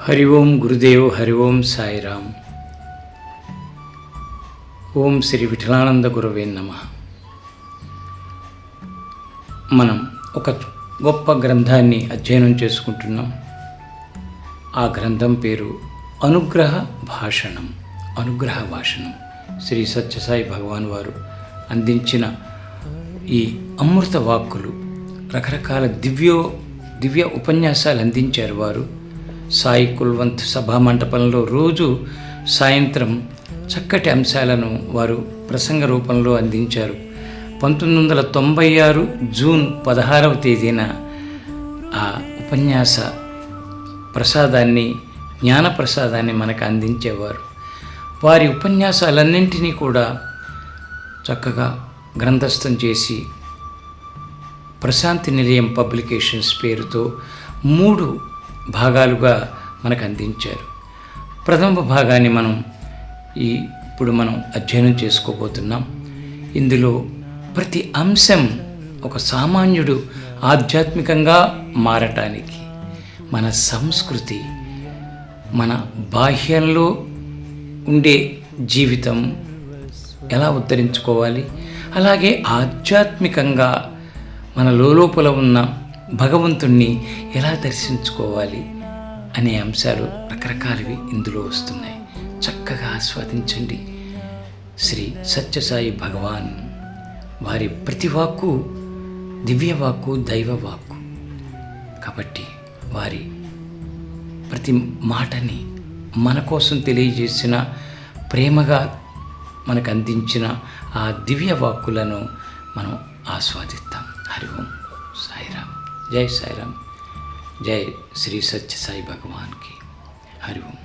హరి ఓం గురుదేవ్ హరి ఓం సాయిరామ్ ఓం శ్రీ విఠలానంద గురవే నమ. మనం ఒక గొప్ప గ్రంథాన్ని అధ్యయనం చేసుకుంటున్నాం. ఆ గ్రంథం పేరు అనుగ్రహ భాషణం అనుగ్రహ భాషణం. శ్రీ సత్యసాయి భగవాన్ వారు అందించిన ఈ అమృత వాక్కులు రకరకాల దివ్యో దివ్య ఉపన్యాసాలు అందించారు వారు. సాయి కుల్వంత్ సభా మంటపంలో రోజు సాయంత్రం చక్కటి అంశాలను వారు ప్రసంగ రూపంలో అందించారు. పంతొమ్మిది వందల తొంభై ఆరు జూన్ పదహారవ తేదీన ఆ ఉపన్యాస ప్రసాదాన్ని జ్ఞాన ప్రసాదాన్ని మనకు అందించేవారు. వారి ఉపన్యాసాలన్నింటినీ కూడా చక్కగా గ్రంథస్థం చేసి ప్రశాంతి నిలయం పబ్లికేషన్స్ పేరుతో మూడు భాగాలుగా మనకు అందించారు. ప్రథమ భాగాన్ని మనం ఈ ఇప్పుడు మనం అధ్యయనం చేసుకోబోతున్నాం. ఇందులో ప్రతి అంశం ఒక సామాన్యుడు ఆధ్యాత్మికంగా మారటానికి మన సంస్కృతి మన బాహ్యంలో ఉండే జీవితం ఎలా ఉద్ధరించుకోవాలి? అలాగే ఆధ్యాత్మికంగా మన లోపల ఉన్న భగవంతుణ్ణి ఎలా దర్శించుకోవాలి అనే అంశాలు రకరకాలవి ఇందులో వస్తున్నాయి. చక్కగా ఆస్వాదించండి. శ్రీ సత్యసాయి భగవాన్ వారి ప్రతి వాక్కు దివ్యవాక్కు దైవవాక్కు. కాబట్టి వారి ప్రతి మాటని మన కోసం తెలియజేసిన ప్రేమగా మనకు అందించిన ఆ దివ్య వాక్కులను మనం ఆస్వాదిస్తాం. హరి ఓం సాయిరామ్. జై సాయిరామ్ జై శ్రీ సత్య సాయి భగవాన్కి హరి ఓం